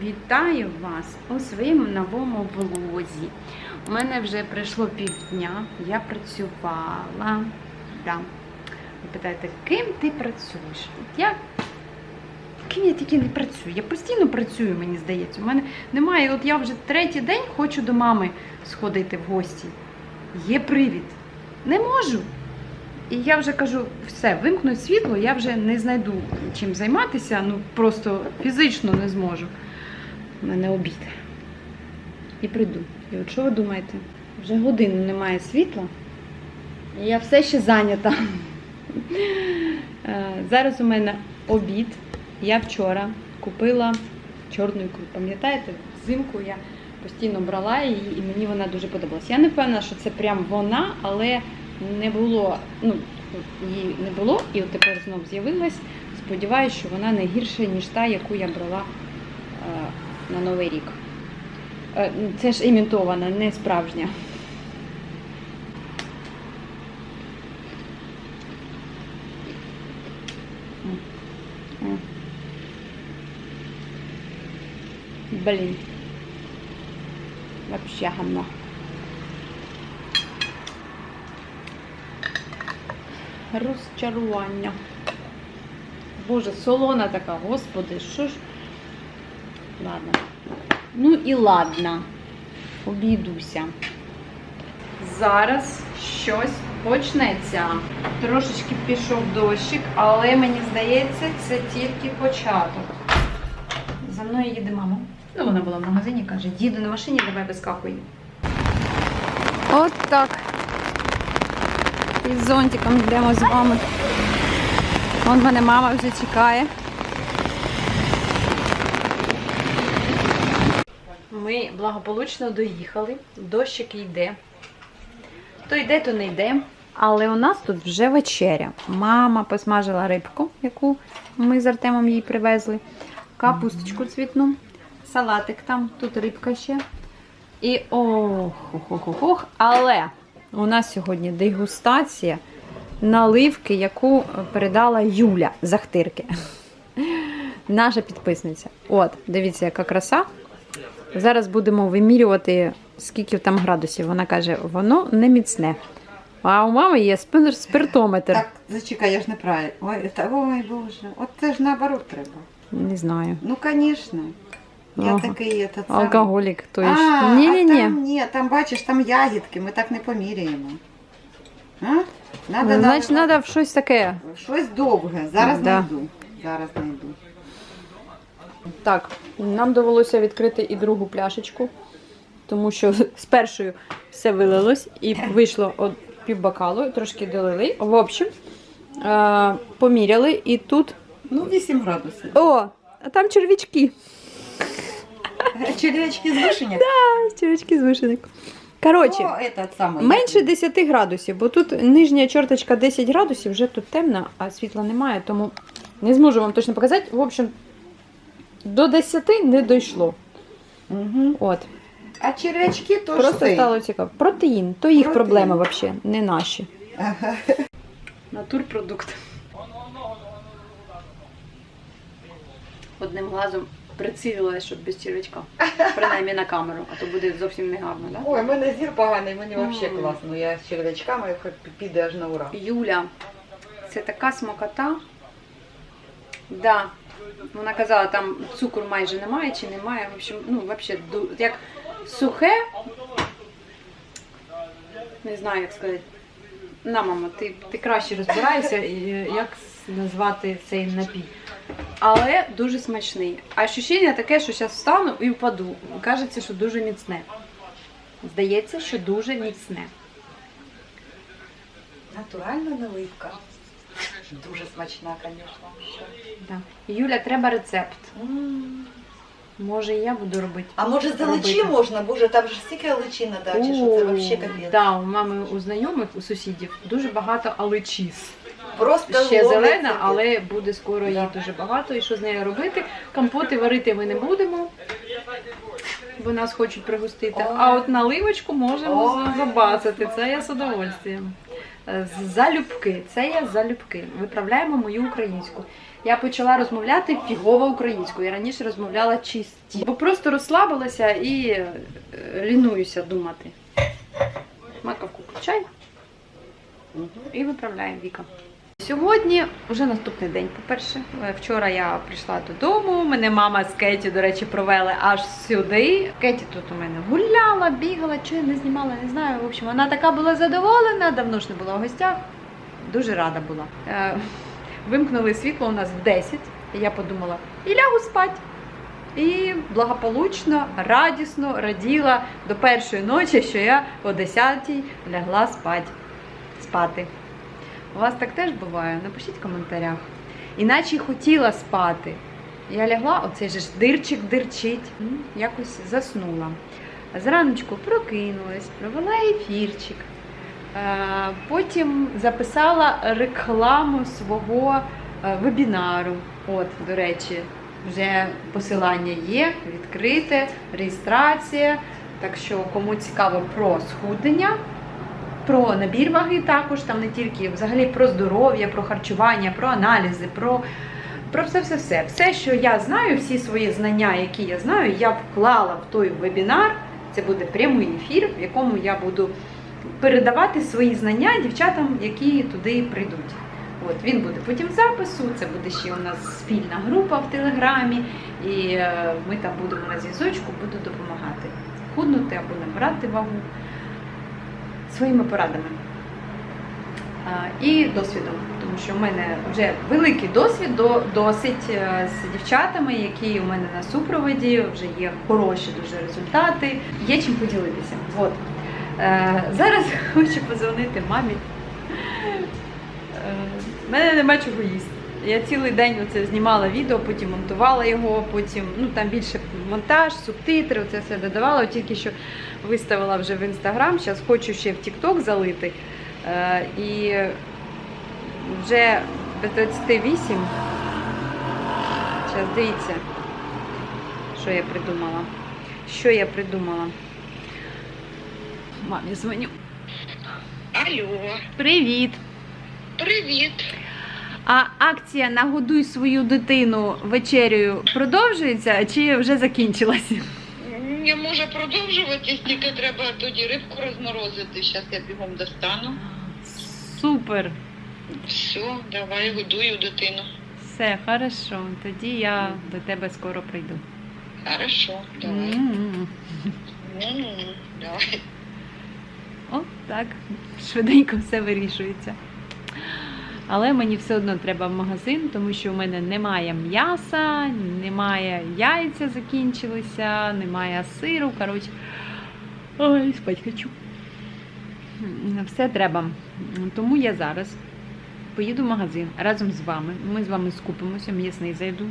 Вітаю вас у своєму новому влозі. У мене вже пройшло півдня, я працювала. Да. Ви питаєте, ким ти працюєш? Я ким я тільки не працюю. Я постійно працюю, мені здається. У мене немає. От я вже третій день хочу до мами сходити в гості. Є привід. Не можу. І я вже кажу, все, вимкнуть світло, я вже не знайду чим займатися, ну просто фізично не зможу. У мене обід. І прийду. І от що ви думаєте? Вже годину немає світла, і я все ще зайнята. Е, Зараз у мене обід. Я вчора купила чорну ікру. Пам'ятаєте, взимку я постійно брала її, і мені вона дуже подобалась. Я не впевнена, що це прям вона, але не було, ну, її не було, і от тепер знов з'явилась. Сподіваюсь, що вона не гірша, ніж та, яку я брала е, на Новий рік. Е, Це ж імітована, не справжня. Блін. Вообще гамно. Розчарування. Боже, солона така, господи, що ж. Ладно. Ну і ладно. Обійдуся. Зараз щось почнеться. Трошечки пішов дощик, але мені здається, це тільки початок. За мною їде мама. Ну, вона була в магазині, каже, їду на машині, давай вискакуй. От так. Із зонтиком йдемо з вами. Вон мене мама вже чекає. Ми благополучно доїхали. Дощик йде. То йде, то не йде. Але у нас тут вже вечеря. Мама посмажила рибку, яку ми з Артемом їй привезли. Капусточку цвітну, салатик там, тут рибка ще. І ох, ох, ох, ох, ох. Але у нас сьогодні дегустація наливки, яку передала Юля Захтирки. Наша підписниця. От, дивіться, яка краса. Зараз будемо вимірювати, скільки там градусів. Вона каже, воно не міцне. А у мами є спиртометр. Так, зачекай, я ж неправильно. Ой, та, ой, Боже, от це ж наоборот треба. Не знаю. Ну, звісно. Я такий этот самий. Алкоголік, то А, ще. а Ні-ні-ні. там, ні, там бачиш, там ягідки, ми так не поміряємо. А? Надо, Значить, треба в щось таке. щось довге. Зараз Да. знайду. Зараз знайду. Так, нам довелося відкрити і другу пляшечку, тому що з першою все вилилось і вийшло от півбокалу, трошки долили. В общем, е- поміряли, і тут. Ну, 8 градусів. О! А там червячки. Червячки з вишення? Червячки з вишенок. Коротше, самий. менше 10 градусів, бо тут нижня чорточка 10 градусів, вже тут темно, а світла немає, тому не зможу вам точно показати. В общем, до 10 не дійшло. Угу. От. А червячки то Просто ж стало цікаво. Протеїн, то їх Протеїн. проблеми взагалі, не наші. Ага. Натурпродукт. Одним глазом прицілила, щоб без червячка. Принаймні на камеру, а то буде зовсім негарно, так? Ой, в мене зір поганий, мені взагалі класно. Я з червячками піде аж на ура. Юля, це така смакота. Да. Вона казала, там цукру майже немає чи немає. В общем, ну, взагалі, як сухе. Не знаю, як сказати. На, мама, ти, ти краще розбираєшся, як назвати цей напій. Але дуже смачний. А ощущення таке, що зараз встану і впаду. Кажеться, що дуже міцне. Здається, що дуже міцне. Натуральна наливка. Дуже смачна, звісно. Да. Юля, треба рецепт. Може, і я буду робити. А може за личі Робити. можна? Боже, там же стільки личі на дачі, що це взагалі капець. Да, у мами у знайомих, у сусідів дуже багато аличіс. Просто Ще ловиться зелена, але буде скоро її Да. дуже багато. І що з нею робити? Компоти варити ми не будемо, бо нас хочуть пригостити. Ой. А от наливочку можемо Ой. забацати. Це я з удовольствием. Е, залюбки. Це я залюбки. Виправляємо мою українську. Я почала розмовляти фігово українською. Я раніше розмовляла чисті. Бо просто розслабилася і е, лінуюся думати. Маковку включай. І виправляємо Віка. Сьогодні вже наступний день. По-перше, Е, вчора я прийшла додому. Мене мама з Кеті, до речі, провели аж сюди. Кеті тут у мене гуляла, бігала, я не знімала, не знаю. В общем, вона така була задоволена, давно ж не була в гостях. Дуже рада була. Е, Вимкнули світло у нас в 10. І я подумала, і лягу спати. І благополучно, радісно раділа до першої ночі, що я о 10-й лягла спати. спати. У вас так теж буває? Напишіть в коментарях. Іначе хотіла спати. Я лягла, оцей же ж дирчик дирчить, якось заснула. Зраночку прокинулась, провела ефірчик. Е, Потім записала рекламу свого е, вебінару. От, до речі, вже посилання є, відкрите, реєстрація. Так що, кому цікаво про схуднення, про набір ваги також, там не тільки взагалі про здоров'я, про харчування, про аналізи, про, про все, все, все. Все, що я знаю, всі свої знання, які я знаю, я вклала в той вебінар. Це буде прямий ефір, в якому я буду передавати свої знання дівчатам, які туди прийдуть. От він буде потім в запису. Це буде ще у нас спільна група в Телеграмі, і е, ми там будемо на зв'язочку, буду допомагати худнути або набрати вагу своїми порадами і досвідом, тому що в мене вже великий досвід досить е, з дівчатами, які у мене на супроводі, вже є хороші дуже результати, є чим поділитися. От. Е, Зараз хочу подзвонити мамі. У мене нема чого їсти. Я цілий день оце знімала відео, потім монтувала його, потім ну там більше монтаж, субтитри, це все додавала. Тільки що виставила вже в інстаграм. Зараз хочу ще в Тікток залити. Е, і вже без 28. Зараз дивіться, що я придумала. Що я придумала? Мамі дзвоню. Алло, Привіт! привіт. А акція Нагодуй свою дитину вечерею продовжується чи вже закінчилася? Я можу продовжуватись, тільки треба тоді рибку розморозити. Зараз я бігом достану. Супер. Все, давай годую дитину. Все, хорошо. Тоді я до тебе скоро прийду. Хорошо, давай. М. Давай. О, так. Швиденько все вирішується. Але мені все одно треба в магазин, тому що в мене немає м'яса, немає яйця закінчилися, немає сиру. Коротше, ой, спать хочу. Все треба. Тому я зараз поїду в магазин разом з вами. Ми з вами скупимося, м'ясний зайду,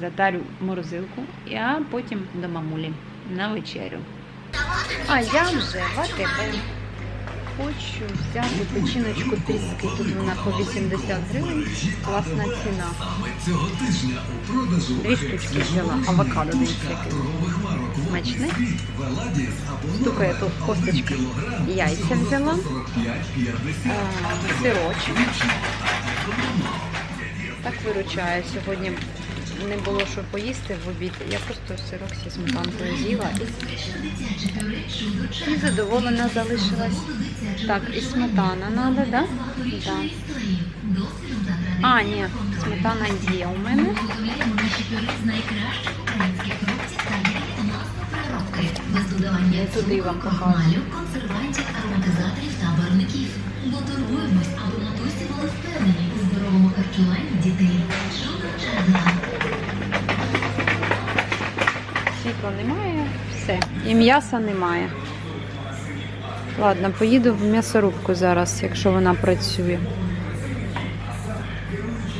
затарю морозилку, а потім до мамулі на вечерю. А я вже в АТБ. Хочу взяти печіночку тріски. Тут вона по 80 гривень. Класна ціна. Цього взяла. Авокадо який. Смачне. Стукає тут косточка. Яйця взяла. Сирочок. Так виручає. Сьогодні не було що поїсти в обід. Я просто сирок зі сметанкою з'їла і, задоволена залишилась. Так, і сметана треба, да? Да. А, ні, сметана є у мене. Я туди вам покажу. консервантів, ароматизаторів та. Бо турбуємось, аби матусі були впевнені здоровому харчуванні дітей. Світла немає, все. І м'яса немає. Ладно, поїду в м'ясорубку зараз, якщо вона працює.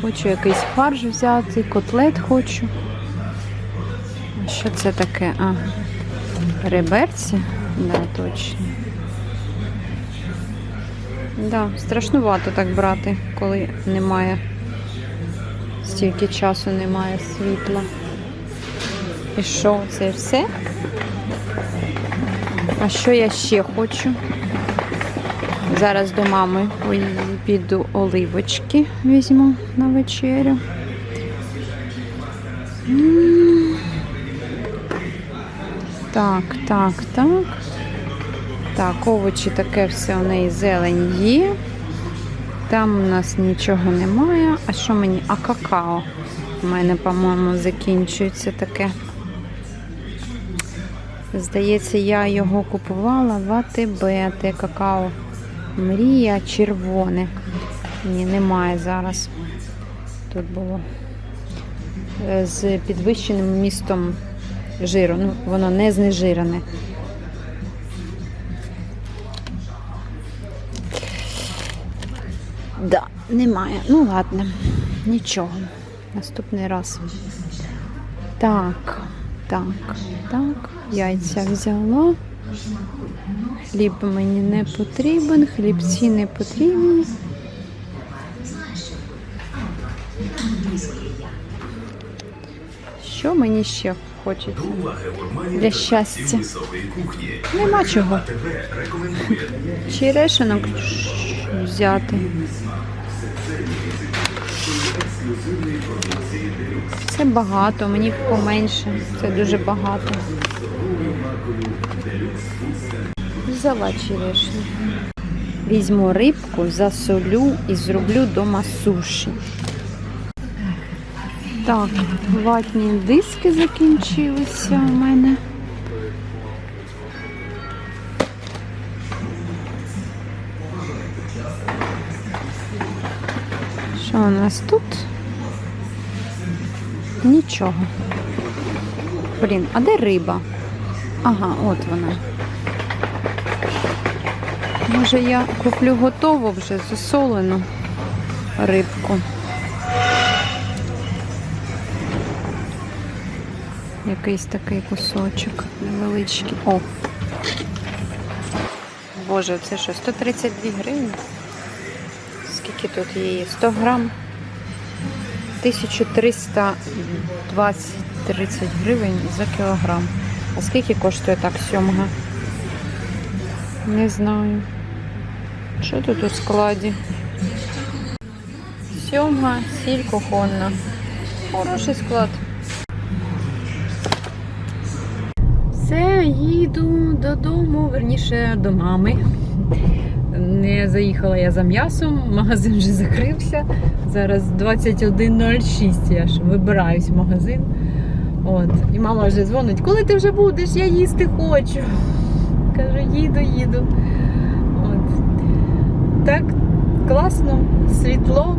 Хочу якийсь фарш взяти, котлет хочу. Що це таке? А, реберці? Да, точно. Да, страшнувато так брати, коли немає. Стільки часу немає світла. І що, це все? А що я ще хочу? Зараз до мами піду оливочки візьму на вечерю. Так, так, так. Так, овочі таке все у неї зелень є. Там у нас нічого немає. А що мені? А какао. У мене, по-моєму, закінчується таке. Здається, я його купувала в АТБ, те какао. Мрія червоне. Ні, немає зараз. Тут було Е, з підвищеним містом жиру. Ну, воно не знежирене. Да, немає. Ну ладно, нічого. Наступний раз. Так, так, так. Яйця взяла. Хліб мені не потрібен, хлібці не потрібні. Що мені ще хочеться? Для щастя. Нема чого. Черешинок взяти. Це багато, мені поменше. Це дуже багато. Черешню. Візьму рибку, засолю і зроблю дома суші. Так, ватні диски закінчилися у мене. Що у нас тут? Нічого. Блін, а де риба? Ага, от вона. Може я куплю готову вже засолену рибку. Якийсь такий кусочок невеличкий. О! Боже, це що, 132 гривні? Скільки тут її? 100 грам? 1320 30 гривень за кілограм. А скільки коштує так сьомга? Не знаю. Що тут у складі? Сьомга, сіль кухонна. Хороший склад. Все, їду додому, верніше до мами. Не заїхала я за м'ясом, магазин вже закрився. Зараз 21.06, я ж вибираюсь в магазин. От. І мама вже дзвонить, коли ти вже будеш, я їсти хочу. Кажу, їду, їду. От. Так, класно, світло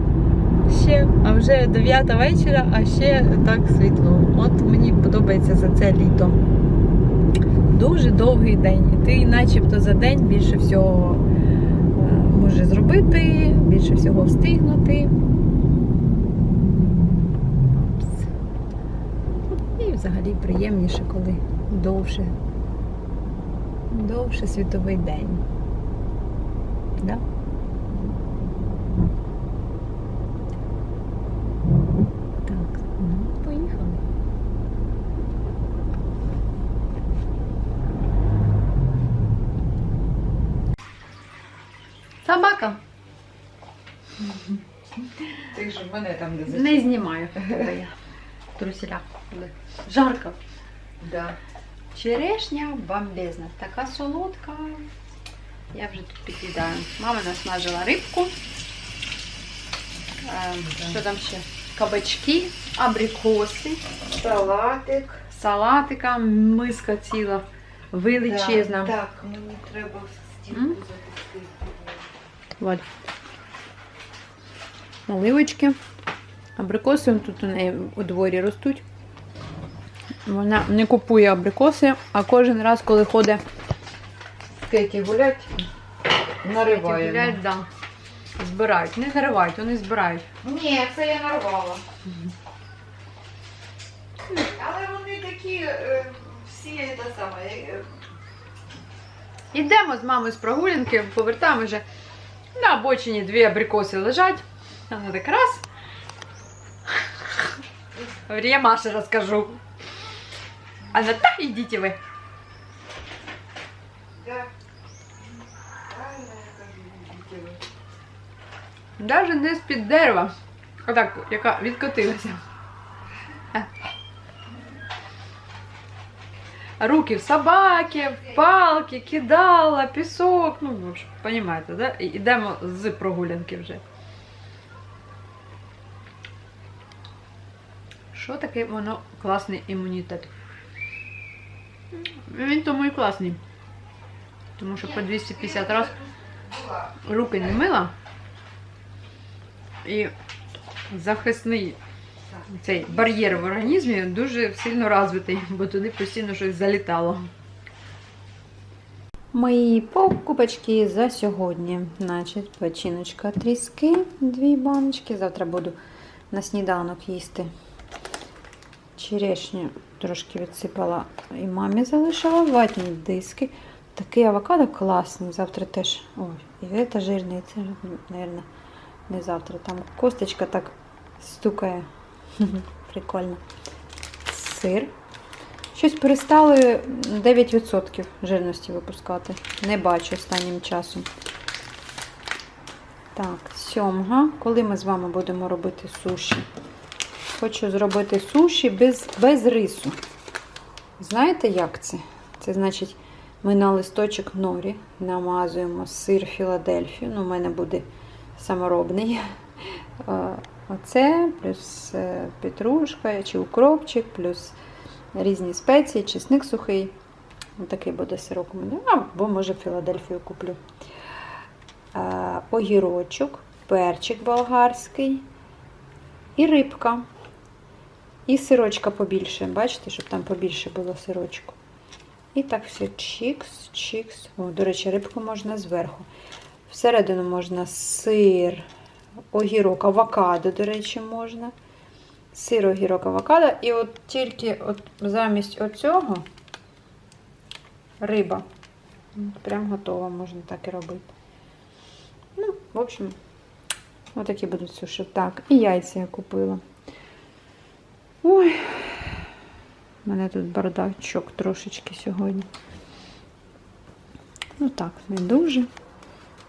ще, а вже 9 вечора, а ще так світло. От мені подобається за це літо. Дуже довгий день. І ти начебто за день більше всього е, може зробити, більше всього встигнути. І взагалі приємніше, коли довше, довше світовий день. Да? Так, ну, поїхали. Собака. Ти ж мене там не Не знімаю. Де я? Труселя. Жарко. Да. Черешня бомбезна. Така солодка. Я вже тут під'їдаю. Мама насмажила рибку. Е, Що там ще? Кабачки, абрикоси, Салатик. салатика, миска ціла, величезна. Так, так, мені треба стінку М? запустити. Вот. Наливочки. Абрикоси тут у неї у дворі ростуть. Вона не купує абрикоси, а кожен раз, коли ходить Скільки гулять, нариваємо. гуляють, да, збирають. Не наривають, вони збирають. Ні, це я нарвала. Але вони такі е, всі те саме. Йдемо з мамою з прогулянки, повертаємо вже на обочині дві абрикоси лежать. Вона так раз. Я Маше розкажу. Она, та йдіть ви. Да. Навіть не з-під дерева. А так, яка відкотилася. Е. Руки в собаки, в палки, кидала, пісок. Ну, ви ж розумієте, да? І йдемо з прогулянки вже. Що таке воно класний імунітет? Він тому і класний. Тому що по 250 раз руки не мила. І захисний цей бар'єр в організмі дуже сильно розвитий, бо туди постійно щось залітало. Мої покупочки за сьогодні. Значить, печіночка тріски, дві баночки. Завтра буду на сніданок їсти. Черешню трошки відсипала і мамі залишила, ватні диски. Такий авокадо класний. Завтра теж. Ой, і це жирний, це, мабуть, не завтра. Там косточка так стукає. Прикольно. Сир. Щось перестали 9% жирності випускати. Не бачу останнім часом. Так, сьомга. Коли ми з вами будемо робити суші? Хочу зробити суші без, без рису. Знаєте, як це? Це значить, ми на листочок норі намазуємо сир Філадельфію. Ну, у мене буде саморобний. Оце, плюс е, петрушка чи укропчик, плюс різні спеції, чесник сухий. Отакий буде сирок у мене. Або, може, Філадельфію куплю. Огірочок, перчик болгарський і рибка. І сирочка побільше. Бачите, щоб там побільше було сирочку. І так все чікс, чікс. О, до речі, рибку можна зверху. Всередину можна сир, огірок, авокадо, до речі, можна. Сир, огірок, авокадо. І от тільки от замість оцього риба. Прям готова, можна так і робити. Ну, в общем, отакі будуть суші. Так, і яйця я купила. Ой, у мене тут бардачок трошечки сьогодні. Ну так, не дуже.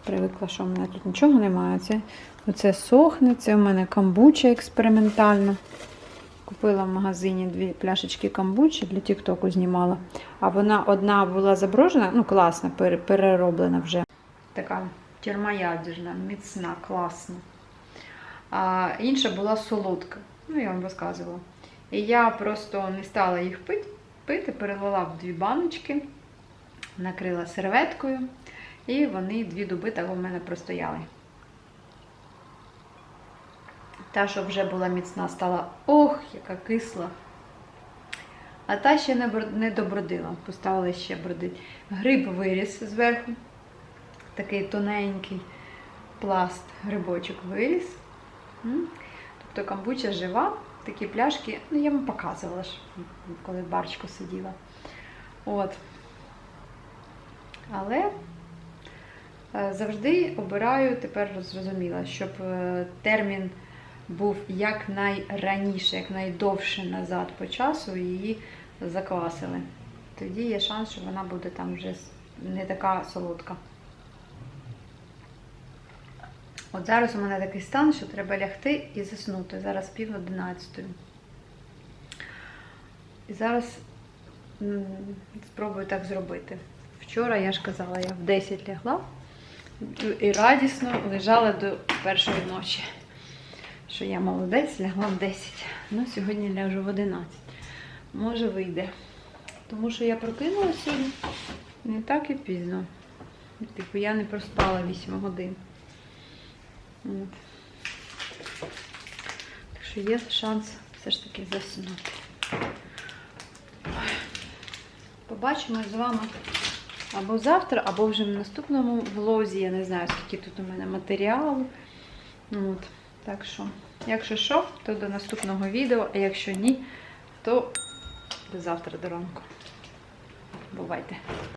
Привикла, що в мене тут нічого немає. Це, оце сохне, це у мене камбуча експериментальна. Купила в магазині дві пляшечки камбучі для Тіктоку знімала. А вона одна була заброжена, ну класна, перероблена вже. Така термоядерна, міцна, класна. А інша була солодка. Ну, я вам розказувала. І я просто не стала їх пити, перелила в дві баночки, накрила серветкою, і вони дві доби так у мене простояли. Та, що вже була міцна, стала ох, яка кисла. А та ще не, не добродила, поставила ще бродить. Гриб виріс зверху, такий тоненький пласт грибочок виріс. Тобто камбуча жива, такі пляшки, ну я вам показувала коли в барчику сиділа. От. Але е, завжди обираю, тепер зрозуміла, щоб е, термін був якнайраніше, якнайдовше назад по часу, її заквасили. Тоді є шанс, що вона буде там вже не така солодка. От зараз у мене такий стан, що треба лягти і заснути. Зараз пів одинадцятої. І зараз спробую так зробити. Вчора я ж казала, я в 10 лягла і радісно лежала до першої ночі. Що я молодець, лягла в 10. Ну, сьогодні ляжу в 11. Може вийде. Тому що я прокинулася не так і пізно. Типу я не проспала 8 годин. Так що є шанс все ж таки заснути. Ой. Побачимось з вами або завтра, або вже в наступному влозі. Я не знаю, скільки тут у мене матеріалу. От. Так що, якщо що, то до наступного відео, а якщо ні, то до завтра до ранку. Бувайте!